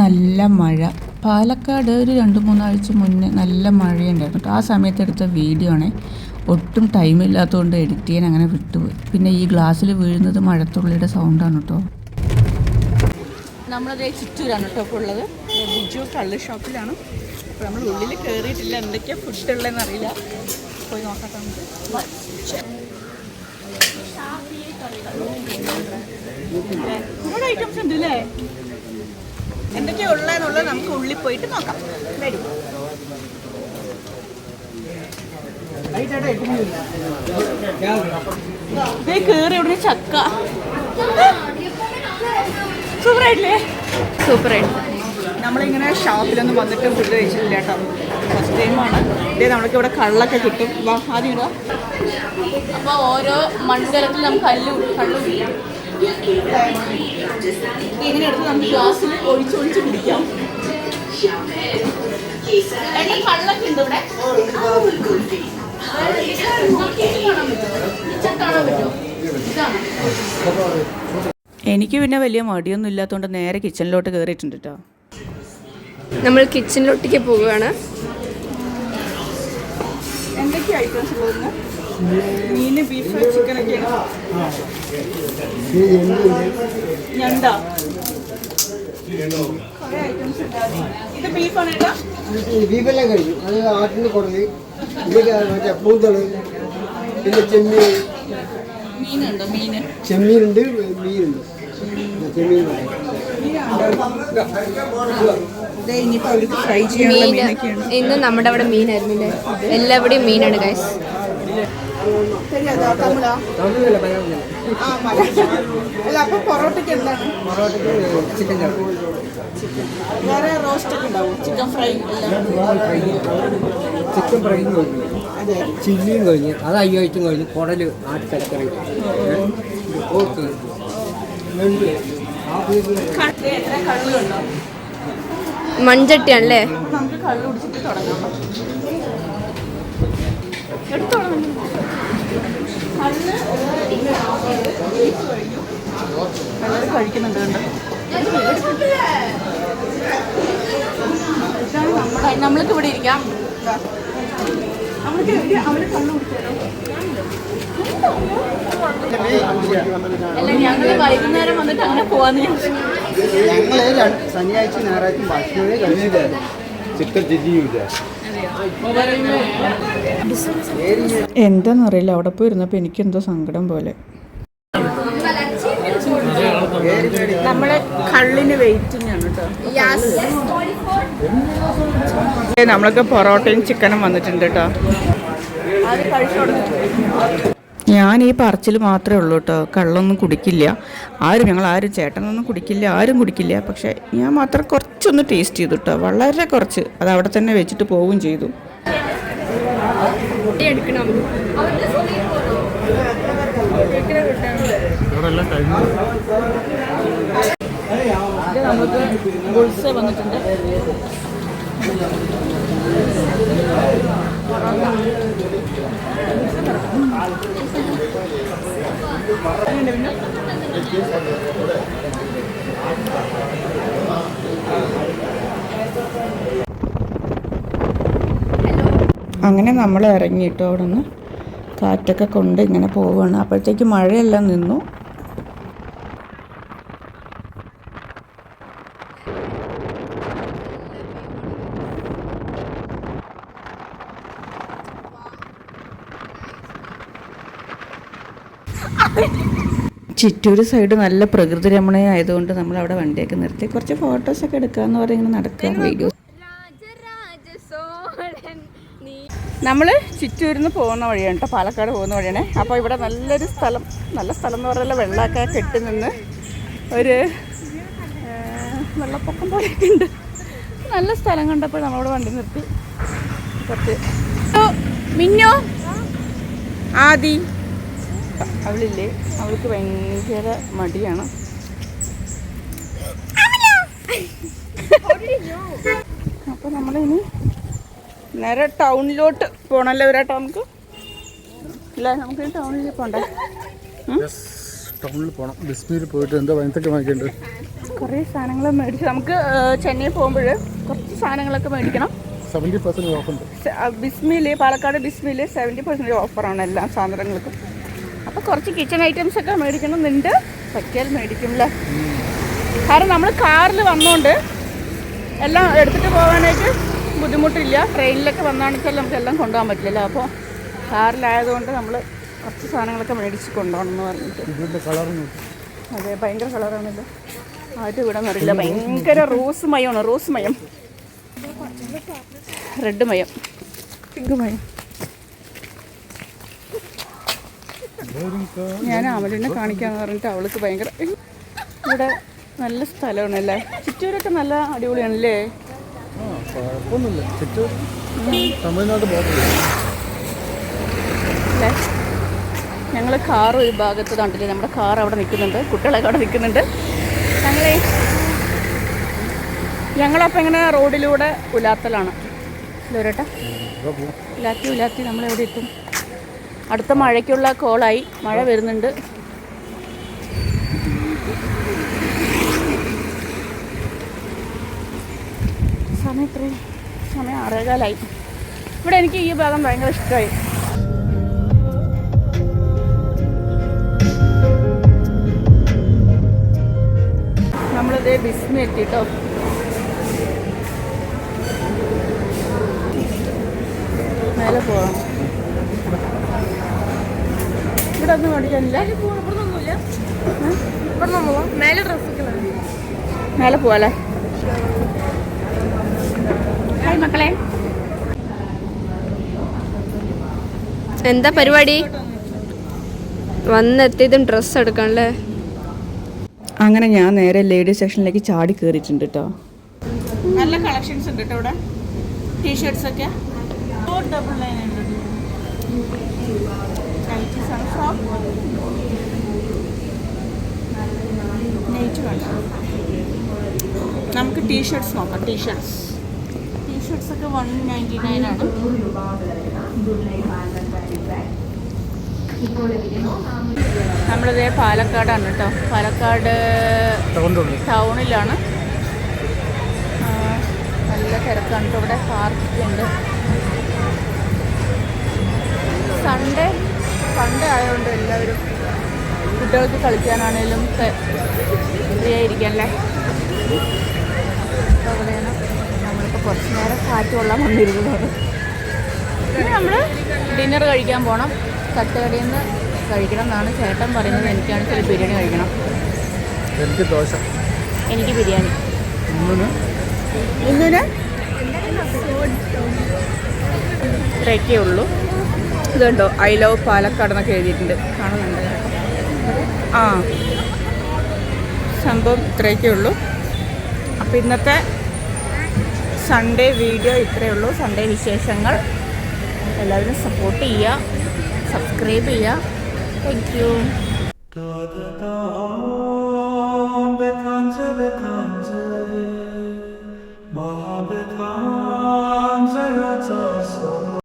നല്ല മഴ. പാലക്കാട് ഒരു രണ്ട് മൂന്നാഴ്ച മുന്നേ നല്ല മഴയുണ്ടായിരുന്നു. കേട്ടോ ആ സമയത്ത് എടുത്ത വീഡിയോ ആണേ. ഒട്ടും ടൈമില്ലാത്തതുകൊണ്ട് എഡിറ്റ് ചെയ്യാൻ അങ്ങനെ വിട്ടുപോയി. പിന്നെ ഈ ഗ്ലാസ്സിൽ വീഴുന്നത് മഴത്തുള്ളിയുടെ സൗണ്ടാണ് കേട്ടോ നമ്മളത് ചുറ്റൂരാണ് കേട്ടോ ഇപ്പോൾ ഉള്ളത്. ബിജു കള്ള് ഷോപ്പിലാണ് അപ്പോൾ നമ്മൾ ഉള്ളിൽ കയറിയിട്ടില്ല എന്തൊക്കെയാണ് ഫുഡ് ഉള്ളതെന്ന് അറിയില്ല. പോയി നോക്കട്ടെ നമുക്ക്. ഐറ്റംസ് ഉണ്ട് അല്ലേ എന്തൊക്കെയാ ഉള്ളതെന്നുള്ളത് നമുക്ക് ഉള്ളിൽ പോയിട്ട് നോക്കാം. വരും കേറി ഇവിടെ ചക്ക. സൂപ്പറായിട്ടില്ലേ? സൂപ്പറായിട്ട്. നമ്മളിങ്ങനെ ഷോപ്പിലൊന്നും വന്നിട്ട് ഫുഡ് കഴിച്ചിട്ടില്ല കേട്ടോ. ഫസ്റ്റ് ടൈമാണ് ഇതേ നമ്മൾക്ക് ഇവിടെ കള്ളൊക്കെ കിട്ടും. ആദ്യം ഇടാ. അപ്പോൾ ഓരോ മൺകലത്തിൽ നമുക്ക് കല്ലും കള്ളും ഇങ്ങനെ എടുത്ത് നമുക്ക് ഗ്ലാസ്സിൽ ഒഴിച്ച് ഒഴിച്ച് കുടിക്കാം ഏട്ടാ, കള്ളൊക്കെ ഉണ്ട് ഇവിടെ. കാണാൻ പറ്റുമോ ഇതാണ് എനിക്ക് പിന്നെ വലിയ മടിയൊന്നും ഇല്ലാത്തതുകൊണ്ട് നേരെ കിച്ചണിലോട്ട് കയറിയിട്ടുണ്ട് കേട്ടോ നമ്മൾ കിച്ചണിലോട്ടേക്ക് പോവുകയാണ്. എന്തൊക്കെ ഐറ്റംസ് ഉള്ളതെന്ന് മീന് ബീഫ് ചിക്കൻ ഒക്കെയാണ് ഞണ്ട. ഇത് ബീഫാണ് ഏട്ടാ? ബീഫെല്ലാം കഴിഞ്ഞു അത് ആട്ടിന് കൊടുത്ത് ഇതൊക്കെ മറ്റേ പൂന്തൾ പിന്നെ ചെമ്മീൻ. മീനുണ്ടോ മീന്? ചെമ്മീനുണ്ട് ചെമ്മീൻ ഇന്ന് നമ്മുടെ അവിടെ മീനായിരുന്നു എല്ലാവിടെയും മീനാണ് ഗൈസ് പൊറോട്ടയ്ക്ക് എന്താണ്? പൊറോട്ടയ്ക്ക് ചിക്കൻ ചാപ്പ് വേറെ റോസ്റ്റ് ഒക്കെ ഉണ്ടാവും? ചിക്കൻ ഫ്രൈ ചിക്കൻ ഫ്രൈയും കഴിഞ്ഞു. ചില്ലിയും കഴിഞ്ഞു. അത് അയ്യായിട്ടും കഴിഞ്ഞു. കുടൽ ആട്ടി തലക്കറി ആ ബീഫ് കള്ള് എത്ര കള്ളുണ്ടോ മൺചട്ടിയാണല്ലേ? നമുക്ക് കള്ള് കുടിച്ചിട്ട് തുടങ്ങാം. എടുത്തോളാം. എല്ലാവരും കഴിക്കുന്നുണ്ട് കണ്ടോ? നമ്മൾക്ക് ഇവിടെ ഇരിക്കാം. അവർ കുടിച്ചാലോ അല്ല ഞങ്ങൾ വൈകുന്നേരം വന്നിട്ട് അങ്ങനെ പോവാന്ന് ഞങ്ങൾ ശനിയാഴ്ച ഞായറാഴ്ച ഭക്ഷണമേ കഴിഞ്ഞില്ല ചിക്കൻ ചില്ലിയുമില്ല എന്താണെന്നറിയില്ല അവിടെ പോയി എനിക്ക് എന്തോ സങ്കടം പോലെ. നമ്മൾ കള്ളിന് വെയിറ്റിംഗ് ആണ് കേട്ടോ നമ്മളൊക്കെ പൊറോട്ടയും ചിക്കനും വന്നിട്ടുണ്ട് കേട്ടോ ഞാൻ ഈ പറച്ചിൽ മാത്രമേ ഉള്ളൂ കേട്ടോ. കള്ളൊന്നും കുടിക്കില്ല. ആരും ഞങ്ങൾ ആരും ചേട്ടനൊന്നും കുടിക്കില്ല ആരും കുടിക്കില്ല. പക്ഷേ ഞാൻ മാത്രം കുറച്ചൊന്ന് ടേസ്റ്റ് ചെയ്തു കേട്ടോ. വളരെ കുറച്ച്. അത് അവിടെ തന്നെ വെച്ചിട്ട് പോവുകയും ചെയ്തു. നമുക്ക് വന്നിട്ടുണ്ട്. അങ്ങനെ നമ്മൾ ഇറങ്ങിയിട്ടോ അവിടെ നിന്ന് കാറ്റൊക്കെ കൊണ്ട് ഇങ്ങനെ പോവുകയാണ്. അപ്പോഴത്തേക്ക് മഴയെല്ലാം നിന്നു. ചിറ്റൂർ സൈഡ് നല്ല പ്രകൃതി രമണീയമായതുകൊണ്ട് നമ്മൾ അവിടെ വണ്ടിയൊക്കെ നിർത്തി കുറച്ച് ഫോട്ടോസൊക്കെ എടുക്കാന്ന് എന്ന് ഇങ്ങനെ നടക്കുക വീഡിയോസ് നമ്മൾ ചിറ്റൂരിൽ നിന്ന് പോകുന്ന വഴിയാണ് കേട്ടോ പാലക്കാട് പോകുന്ന വഴിയാണ്. അപ്പോൾ ഇവിടെ നല്ലൊരു സ്ഥലം നല്ല സ്ഥലം എന്ന് പറഞ്ഞാൽ വെള്ളമൊക്കെ കെട്ടി നിന്ന് ഒരു വെള്ളപ്പൊക്കം പോലെ ഉണ്ട്. നല്ല സ്ഥലം കണ്ടപ്പോൾ നമ്മളോട് വണ്ടി നിർത്തി. കുറച്ച്. മിന്നോ? ആദി. അവളില്ലേ? അവൾക്ക് ഭയങ്കര മടിയാണ്. അപ്പോൾ നമ്മളിനി നേരെ ടൗണിലോട്ട് പോണല്ലോ ഒരാട്ടോ നമുക്ക് ഇല്ല? നമുക്ക് ടൗണിൽ പോകണ്ടേ ടൗണിൽ പോകണം ബിസ്മിയിൽ പോയിട്ട് എന്താ എന്തൊക്കെ വാങ്ങിക്കേണ്ടത് കുറേ സാധനങ്ങൾ മേടിച്ച് നമുക്ക് ചെന്നൈ പോകുമ്പോൾ കുറച്ച് സാധനങ്ങളൊക്കെ മേടിക്കണം. സെവന്റി പെർസെന്റ് ഓഫ് ഉണ്ട്. ബിസ്മിയിൽ പാലക്കാട് ബിസ്മിയിൽ സെവന്റി പെർസെന്റ് ഓഫറാണ് എല്ലാ സാധനങ്ങൾക്കും. അപ്പോൾ കുറച്ച് കിച്ചൺ ഐറ്റംസ് ഒക്കെ മേടിക്കണം നിന്റെ പറ്റിയാൽ മേടിക്കുമല്ലേ കാരണം നമ്മൾ കാറിൽ വന്നോണ്ട് എല്ലാം എടുത്തിട്ട് പോകാനായിട്ട് ബുദ്ധിമുട്ടില്ല. ട്രെയിനിലൊക്കെ വന്നാണെച്ചാൽ നമുക്ക് എല്ലാം കൊണ്ടുപോകാൻ പറ്റില്ലല്ലോ. അപ്പോൾ കാറിലായതുകൊണ്ട് നമ്മൾ കുറച്ച് സാധനങ്ങളൊക്കെ മേടിച്ച് കൊണ്ടുപോകണം എന്ന് പറഞ്ഞിട്ട് അതെ ഭയങ്കര കളറാണല്ലോ ആയിട്ട് ഇവിടെ അറിയില്ല ഭയങ്കര റോസ് മയമാണ് റോസ് മയം. റെഡ് മയം. പിങ്ക് മയം. ഞാൻ അമലിനെ കാണിക്കാന്ന് പറഞ്ഞിട്ട് അവൾക്ക് ഭയങ്കര ഇവിടെ നല്ല സ്ഥലമാണല്ലേ? ചുറ്റൂരൊക്കെ നല്ല അടിപൊളിയാണല്ലേ? തമിഴ്നാട് അല്ലേ? ഞങ്ങൾ കാർ ഒരു ഭാഗത്ത് കണ്ടില്ലേ? നമ്മുടെ കാർ അവിടെ നിൽക്കുന്നുണ്ട്. കുട്ടികളൊക്കെ അവിടെ നിൽക്കുന്നുണ്ട്. ഞങ്ങളെ ഞങ്ങളപ്പോൾ ഇങ്ങനെ റോഡിലൂടെ ഉലാത്തലാണ്. ദൂരട്ടെ ഉലാത്തി ഉലാത്തി നമ്മളെവിടെ എത്തും? അടുത്ത മഴയ്ക്കുള്ള കോളായി. മഴ വരുന്നുണ്ട്. സമയം എത്രയും സമയം ആറേകാലായി. ഇവിടെ എനിക്ക് ഈ ഭാഗം ഭയങ്കര ഇഷ്ടമായി. നമ്മളിതേ ബിസ്മി എത്തിട്ടോ. മേലെ പോവാം. ഇവിടെ ഒന്നും മേടിക്കാനില്ല മേലെ മേലെ പോവാല്ലേ? ഹായ് മക്കളെ. എന്താ പരിപാടി? വന്നെത്തിയതും ഡ്രസ്സ് എടുക്കണല്ലേ അങ്ങനെ ഞാൻ നേരെ ലേഡീസ് സെക്ഷനിലേക്ക് ചാടി കയറിയിട്ടുണ്ട് കേട്ടോ നല്ല കളക്ഷൻസ് ഉണ്ട് കേട്ടോ ഇവിടെ. ടീഷർട്സ് ഒക്കെ. ഡബിൾ നയൻ നമുക്ക് ടീഷർട്സ് നോക്കാം. ടീഷർട്സ് ടീഷർട്സ് ഒക്കെ വൺ നയന്റി നയൻ ആണ് നമ്മളിതേ പാലക്കാടാണ് കേട്ടോ പാലക്കാട് ടൗണിലാണ്. നല്ല തിരക്കാണ് കേട്ടോ ഇവിടെ പാർക്കുണ്ട് ഉണ്ട്. സൺഡേ സൺഡേ ആയതുകൊണ്ട് എല്ലാവരും കുട്ടികൾക്ക് കളിക്കാനാണേലും ഫ്രീ ആയിരിക്കല്ലേ? അവിടെയാണ് നമ്മളിപ്പോൾ കുറച്ച് നേരം കാറ്റ് കൊള്ളാൻ വന്നിരുന്നത്. ഇനി നമ്മൾ ഡിന്നർ കഴിക്കാൻ പോകണം തട്ടുകടയിൽ നിന്ന് കഴിക്കണം എന്നാണ് ചേട്ടൻ പറയുന്നത്. എനിക്കാണ് ചില ബിരിയാണി കഴിക്കണം. എനിക്ക് ദോശ. എനിക്ക് ബിരിയാണി. ഇന്നിന്? ഇത്രയൊക്കെ ഉള്ളൂ. ഇതുണ്ടോ? ഐ ലവ് പാലക്കാട് എന്നൊക്കെ എഴുതിയിട്ടുണ്ട്. കാണുന്നുണ്ട്. ആ. സംഭവം ഇത്രയൊക്കെ ഉള്ളൂ. അപ്പോൾ ഇന്നത്തെ സൺഡേ വീഡിയോ ഇത്രയേ ഉള്ളൂ. സൺഡേ വിശേഷങ്ങൾ. എല്ലാവരും സപ്പോർട്ട് ചെയ്യുക. സബ്സ്ക്രൈബ് ചെയ്യുക. Thank you